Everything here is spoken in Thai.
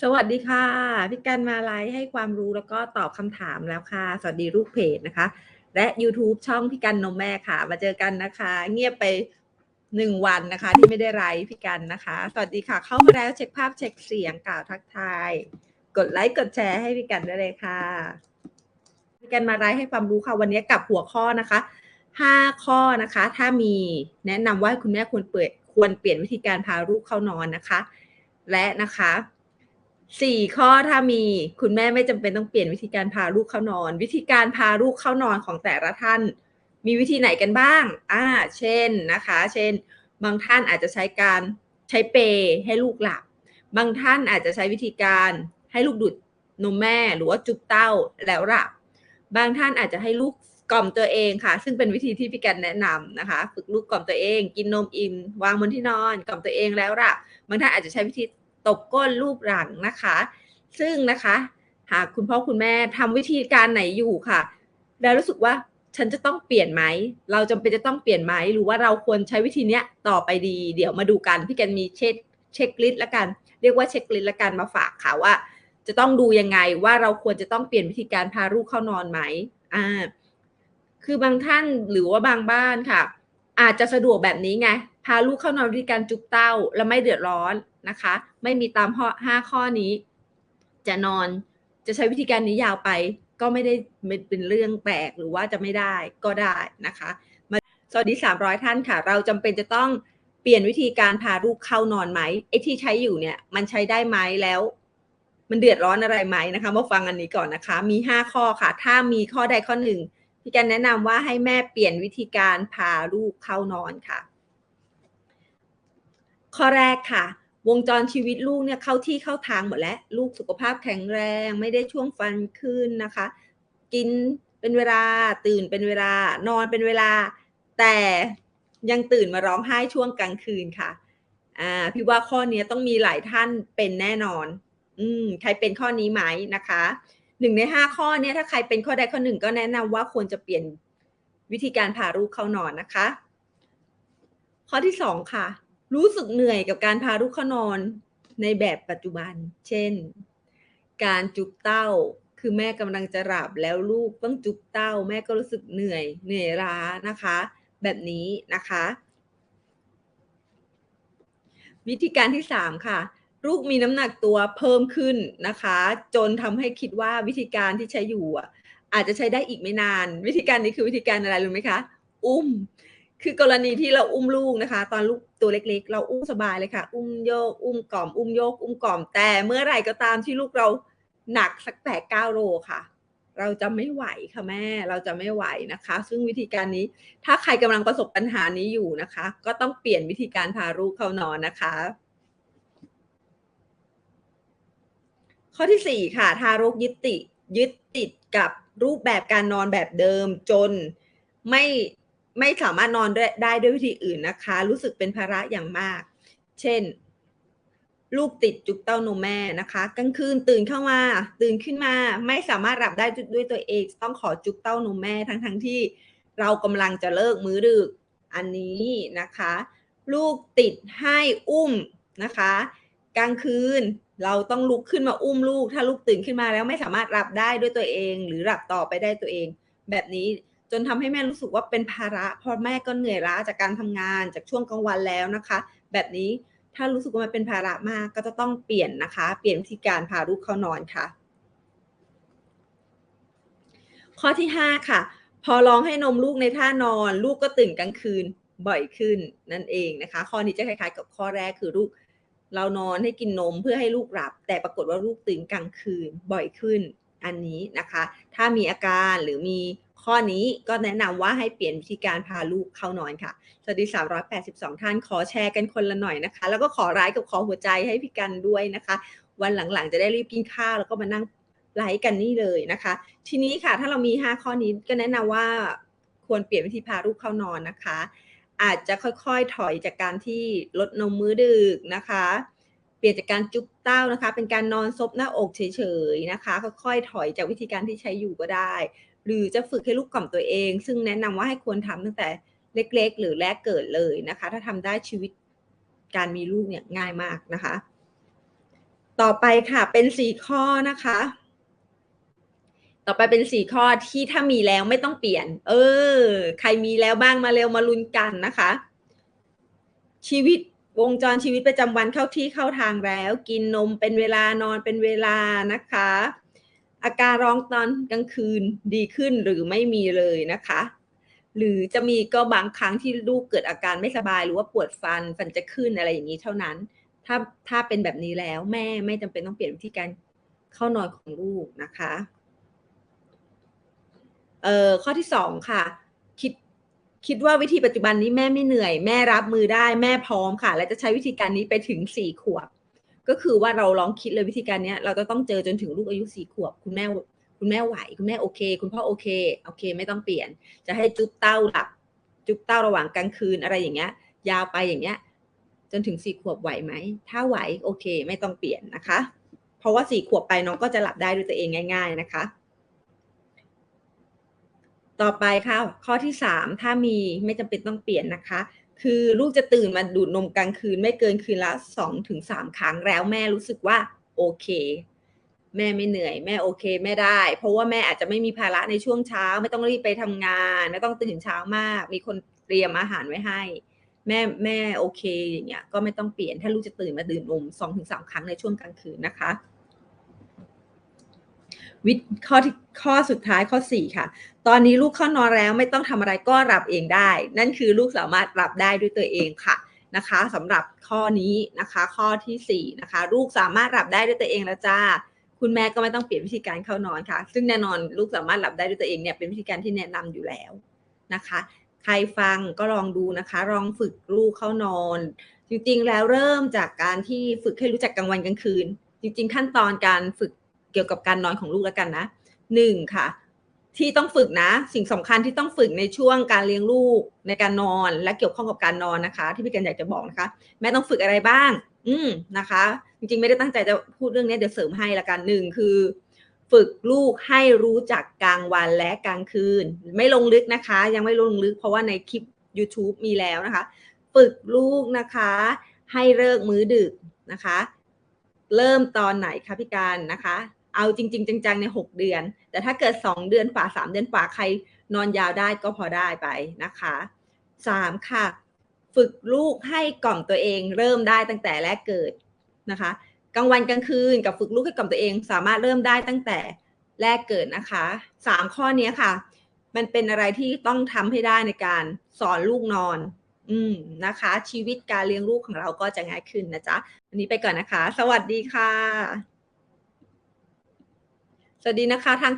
สวัสดีค่ะพี่กันมาไลฟ์ให้ความรู้แล้วก็ตอบคำถามแล้วค่ะ สวัสดีลูกเพจนะคะ และ YouTube ช่องพี่กันนมแม่ค่ะ มาเจอกันนะคะ เงียบไปหนึ่งวันนะคะ ที่ไม่ได้ไลฟ์พี่กันนะคะ สวัสดีค่ะ เข้ามาแล้วเช็คภาพเช็คเสียงกล่าวทักทาย กดไลค์กดแชร์ให้พี่กันได้เลยค่ะพี่กันมาไลฟ์ให้ความรู้ค่ะวันนี้กับหัวข้อนะคะ ห้าข้อนะคะ ถ้ามีแนะนำว่าคุณแม่ควรเปิดควรเปลี่ยนวิธีการพาลูกเข้านอนนะคะ และนะคะสี่ข้อถ้ามีคุณแม่ไม่จำเป็นต้องเปลี่ยนวิธีการพาลูกเข้านอน วิธีการพาลูกเข้านอนของแต่ละท่าน มีวิธีไหนกันบ้างอ่าเช่นนะคะ เช่น บางท่านอาจจะใช้การใช้เปย์ให้ลูกหลับ บางท่านอาจจะใช้วิธีการให้ลูกดูดนมแม่หรือว่าจุ๊บเต้าแล้วหลับ บางท่านอาจจะให้ลูก กล่อมตัวเองค่ะ ซึ่งเป็นวิธีที่พี่แกนแนะนำนะคะ ฝึกลูกกล่อมตัวเอง กินนมอิ่มวางบนที่นอน กล่อมตัวเองแล้วลับบางท่านอาจจะใช้วิธีตบก้นรูปหลังนะคะ ซึ่งนะคะ หากคุณพ่อคุณแม่ทำวิธีการไหนอยู่ค่ะ แล้วรู้สึกว่าฉันจะต้องเปลี่ยนไหม เราจำเป็นจะต้องเปลี่ยนไหม หรือว่าเราควรใช้วิธีเนี้ยต่อไปดี เดี๋ยวมาดูกัน พี่แกนมีเช็คเช็คลิสต์ละกัน เรียกว่าเช็คลิสต์ละกันมาฝากค่ะว่า จะต้องดูยังไงว่าเราควรจะต้องเปลี่ยนวิธีการพาลูกเข้านอนไหม อ่า คือบางท่านหรือว่าบางบ้านค่ะ อาจจะสะดวกแบบนี้ไง พาลูกเข้านอนวิธีการจุกเต้า แล้วไม่เดือดร้อนนะคะ ไม่มีตามข้อห้าข้อนี้ จะนอนจะใช้วิธีการนี้ยาวไปก็ไม่ได้เป็นเรื่องแปลกหรือว่าจะไม่ได้ก็ได้นะคะมาสวัสดีสามร้อยท่านค่ะ เราจำเป็นจะต้องเปลี่ยนวิธีการพาลูกเข้านอนไหมไอ้ที่ใช้อยู่เนี่ย มันใช้ได้ไหมแล้ว มันเดือดร้อนอะไรไหมนะคะมาฟังอันนี้ก่อนนะคะ มีห้าข้อค่ะ ถ้ามีข้อใดข้อหนึ่ง พี่กันแนะนำว่าให้แม่เปลี่ยนวิธีการพาลูกเข้านอนค่ะ ข้อแรกค่ะ วงจรชีวิตลูกเนี่ยเข้าที่เข้าทางหมดแล้วลูกสุขภาพแข็งแรง ไม่ได้ช่วงฟันขึ้นนะคะ กินเป็นเวลาตื่นเป็นเวลานอนเป็นเวลา แต่ยังตื่นมาร้องไห้ช่วงกลางคืนค่ะอ่าพี่ว่าข้อนี้ต้องมีหลายท่านเป็นแน่นอน อืมใครเป็นข้อนี้ไหมนะคะ หนึ่งในห้าข้อเนี่ยถ้าใครเป็นข้อใดข้อหนึ่งก็แนะนำว่าควรจะเปลี่ยนวิธีการพาลูกเข้านอนนะคะ ข้อที่สองค่ะ รู้สึกเหนื่อยกับการพาลูกเข้านอนในแบบปัจจุบัน เช่น การจุบเต้าคือแม่กำลังจะหลับแล้วลูกต้องจุบเต้า แม่ก็รู้สึกเหนื่อยเหนื่อยล้านะคะ แบบนี้นะคะ วิธีการที่สามค่ะ ลูกมีน้ำหนักตัวเพิ่มขึ้นนะคะ จนทำให้คิดว่าวิธีการที่ใช้อยู่อาจจะใช้ได้อีกไม่นาน วิธีการนี้คือวิธีการอะไรรู้ไหมคะ อุ้ม คือกรณีที่เราอุ้มลูกนะคะ ตอนลูกตัวเล็กๆ เราอุ้มสบายเลยค่ะ อุ้มโยก อุ้มกล่อม อุ้มโยก อุ้มกล่อม แต่เมื่อไหร่ก็ตามที่ลูกเราหนักสักแปดเก้าโลค่ะ เราจะไม่ไหวค่ะแม่ เราจะไม่ไหวนะคะ ซึ่งวิธีการนี้ ถ้าใครกำลังประสบปัญหานี้อยู่นะคะ ก็ต้องเปลี่ยนวิธีการพาลูกเข้านอนนะคะ ข้อที่สี่ค่ะ ทารกยึดติดยึดติดกับรูปแบบการนอนแบบเดิมจนไม่ไม่สามารถนอนได้ได้ด้วยวิธีอื่นนะคะ รู้สึกเป็นภาระอย่างมาก เช่น ลูกติดจุกเต้านมแม่นะคะกลางคืนตื่นเข้ามา ตื่นขึ้นมา ไม่สามารถหลับได้ด้วยตัวเอง ต้องขอจุกเต้านมแม่ทั้งทั้งๆที่เรากำลังจะเลิกมื้อดึกอันนี้นะคะ ลูกติดให้อุ้มนะคะ กลางคืน เราต้องลุกขึ้นมาอุ้มลูก ถ้าลูกตื่นขึ้นมาแล้วไม่สามารถหลับได้ด้วยตัวเอง หรือหลับต่อไปได้ตัวเอง แบบนี้จนทำให้แม่รู้สึกว่าเป็นภาระเพราะแม่ก็เหนื่อยล้าจากการทำงานจากช่วงกลางวันแล้วนะคะ แบบนี้ถ้ารู้สึกว่ามันเป็นภาระมากก็จะต้องเปลี่ยนนะคะ เปลี่ยนวิธีการพาลูกเข้านอนค่ะ ข้อที่ห้าค่ะ พอลองให้นมลูกในท่านอน ลูกก็ตื่นกลางคืนบ่อยขึ้นนั่นเองนะคะ ข้อนี้จะคล้ายๆ กับข้อแรกคือลูก เรานอนให้กินนมเพื่อให้ลูกหลับ แต่ปรากฏว่าลูกตื่นกลางคืนบ่อยขึ้นอันนี้นะคะ ถ้ามีอาการหรือมีข้อนี้ก็แนะนำว่าให้เปลี่ยนวิธีการพาลูกเข้านอนค่ะ สวัสดี 382 ท่านขอแชร์กันคนละหน่อยนะคะ แล้วก็ขอไลค์กับขอหัวใจให้พี่กันด้วยนะคะ วันหลังๆ จะได้รีบกินข้าวแล้วก็มานั่งไลค์กันนี่เลยนะคะ ทีนี้ค่ะถ้าเรามี 5 ข้อนี้ก็แนะนำว่าควรเปลี่ยนวิธีพาลูกเข้านอนนะคะ อาจจะค่อยๆถอยจากการที่ลดนมมื้อดึกนะคะ เปลี่ยนจากการจุ๊บเต้านะคะ เป็นการนอนซบหน้าอกเฉยๆนะคะ ค่อยๆถอยจากวิธีการที่ใช้อยู่ก็ได้ หรือจะฝึกให้ลูกกล่อมตัวเอง ซึ่งแนะนำว่าให้ควรทำตั้งแต่เล็กๆ หรือแรกเกิดเลยนะคะ ถ้าทำได้ชีวิตการมีลูกเนี่ยง่ายมากนะคะ ต่อไปค่ะเป็นสี่ข้อนะคะ ต่อไปเป็นสี่ข้อที่ถ้ามีแล้วไม่ต้องเปลี่ยน เออ ใครมีแล้วบ้างมาเร็วมาลุ้นกันนะคะ ชีวิตวงจรชีวิตประจำวันเข้าที่เข้าทางแล้ว กินนมเป็นเวลานอนเป็นเวลานะคะ อาการร้องตอนกลางคืนดีขึ้นหรือไม่มีเลยนะคะ หรือจะมีก็บางครั้งที่ลูกเกิดอาการไม่สบายหรือว่าปวดฟันฟันจะขึ้นอะไรอย่างนี้เท่านั้น ถ้าถ้าเป็นแบบนี้แล้วแม่ไม่จำเป็นต้องเปลี่ยนวิธีการเข้านอนของลูกนะคะ เอ่อข้อที่สองค่ะ คิดคิดว่าวิธีปัจจุบันนี้แม่ไม่เหนื่อย แม่รับมือได้แม่พร้อมค่ะ และจะใช้วิธีการนี้ไปถึงสี่ขวบ ก็คือว่าเราลองคิดเลยวิธีการนี้เราจะต้องเจอจนถึงลูกอายุสี่ขวบ คุณแม่คุณแม่ไหว คุณแม่โอเค คุณพ่อโอเคโอเค ไม่ต้องเปลี่ยน จะให้จุ๊บเต้าหลับจุ๊บเต้าระหว่างกลางคืนอะไรอย่างเงี้ย ยาวไปอย่างเงี้ย จนถึงสี่ขวบไหวไหมถ้าไหวโอเค ไม่ต้องเปลี่ยนนะคะ เพราะว่าสี่ขวบไปน้องก็จะหลับได้ด้วยตัวเองง่าย ๆ นะคะ ต่อไปค่ะ ข้อที่สามถ้ามีไม่จำเป็นต้องเปลี่ยนนะคะ คือลูกจะตื่นมาดูดนมกลางคืนไม่เกินคืนละสองถึงสามครั้งแล้วแม่รู้สึกว่าโอเค แม่ไม่เหนื่อย แม่โอเคแม่ได้ เพราะว่าแม่อาจจะไม่มีภาระในช่วงเช้า ไม่ต้องรีบไปทำงาน ไม่ต้องตื่นเช้ามาก มีคนเตรียมอาหารไว้ให้ แม่แม่โอเคอย่างเงี้ยก็ไม่ต้องเปลี่ยนถ้าลูกจะตื่นมาดื่มนมสองถึงสามครั้งในช่วงกลางคืนนะคะ วิข้อที่ข้อสุดท้ายข้อสี่ค่ะ ตอนนี้ลูกเข้านอนแล้วไม่ต้องทำอะไรก็หลับเองได้ นั่นคือลูกสามารถหลับได้ด้วยตัวเองค่ะนะคะสำหรับข้อนี้นะคะข้อที่สี่นะคะลูกสามารถหลับได้ด้วยตัวเองแล้วจ้า คุณแม่ก็ไม่ต้องเปลี่ยนวิธีการเข้านอนค่ะ ซึ่งแน่นอนลูกสามารถหลับได้ด้วยตัวเองเนี่ยเป็นวิธีการที่แนะนำอยู่แล้วนะคะ ใครฟังก็ลองดูนะคะลองฝึกลูกเข้านอน จริงๆแล้วเริ่มจากการที่ฝึกให้รู้จักกลางวันกลางคืน จริง ๆ ขั้นตอนการฝึก กี่ยวกับการนอนของลูกแล้วกันนะหนึ่งค่ะ ที่ต้องฝึกนะ สิ่งสำคัญที่ต้องฝึกในช่วงการเลี้ยงลูกในการนอนและเกี่ยวข้องกับการนอนนะคะ ที่พี่กันอยากจะบอกนะคะ แม่ต้องฝึกอะไรบ้าง อืมนะคะ จริงๆไม่ได้ตั้งใจจะพูดเรื่องนี้เดี๋ยวเสริมให้ละกันหนึ่งคือฝึกลูกให้รู้จักกลางวันและกลางคืน ไม่ลงลึกนะคะ ยังไม่ลงลึก เพราะว่าในคลิป YouTube มีแล้วนะคะ ฝึกลูกนะคะ ให้เลิกมื้อดึกนะคะ เริ่มตอนไหนคะพี่การนะคะ เอาจริง ๆ จังๆในหกเดือน แต่ถ้าเกิดสองเดือนฝ่าสามเดือนฝ่าใครนอนยาวได้ก็พอได้ไปนะคะสามค่ะ ฝึกลูกให้กล่อมตัวเอง เริ่มได้ตั้งแต่แรกเกิดนะคะกลางวันกลางคืนกับฝึกลูกให้กล่อมตัวเอง สามารถเริ่มได้ตั้งแต่แรกเกิดนะคะสามข้อนี้ค่ะ มันเป็นอะไรที่ต้องทำให้ได้ในการสอนลูกนอน อืมนะคะ ชีวิตการเลี้ยงลูกของเราก็จะง่ายขึ้นนะจ๊ะวันนี้ไปก่อนนะคะ สวัสดีค่ะ วัสดีนะคะทาง